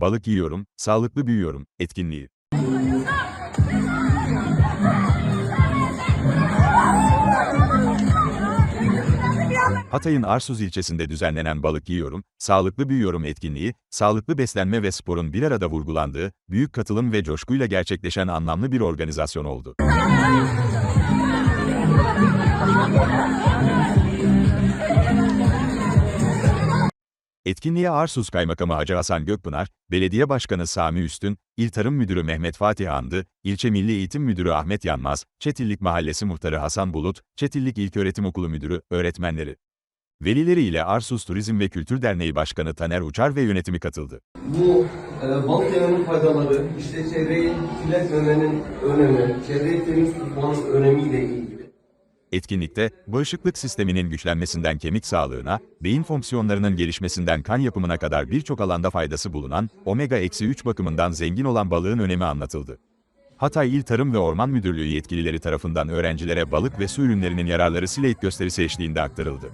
balık yiyorum, sağlıklı büyüyorum etkinliği. Hatay'ın Arsuz ilçesinde düzenlenen Balık Yiyorum, Sağlıklı Büyüyorum etkinliği, sağlıklı beslenme ve sporun bir arada vurgulandığı, büyük katılım ve coşkuyla gerçekleşen anlamlı bir organizasyon oldu. Etkinliğe Arsuz Kaymakamı Hacı Hasan Gökpınar, Belediye Başkanı Sami Üstün, İl Tarım Müdürü Mehmet Fatih Andı, İlçe Milli Eğitim Müdürü Ahmet Yanmaz, Çetillik Mahallesi Muhtarı Hasan Bulut, Çetillik İlköğretim Okulu Müdürü, öğretmenleri. Velileri ile Arsuz Turizm ve Kültür Derneği Başkanı Taner Uçar ve yönetimi katıldı. Bu e, balık yemenin faydaları, işte çevreyi kirletmemenin önemi, çevreyi temiz tutmanın önemiyle ilgili. Etkinlikte, bağışıklık sisteminin güçlenmesinden kemik sağlığına, beyin fonksiyonlarının gelişmesinden kan yapımına kadar birçok alanda faydası bulunan, omega-3 bakımından zengin olan balığın önemi anlatıldı. Hatay İl Tarım ve Orman Müdürlüğü yetkilileri tarafından öğrencilere balık ve su ürünlerinin yararları Sileit gösterisi eşliğinde aktarıldı.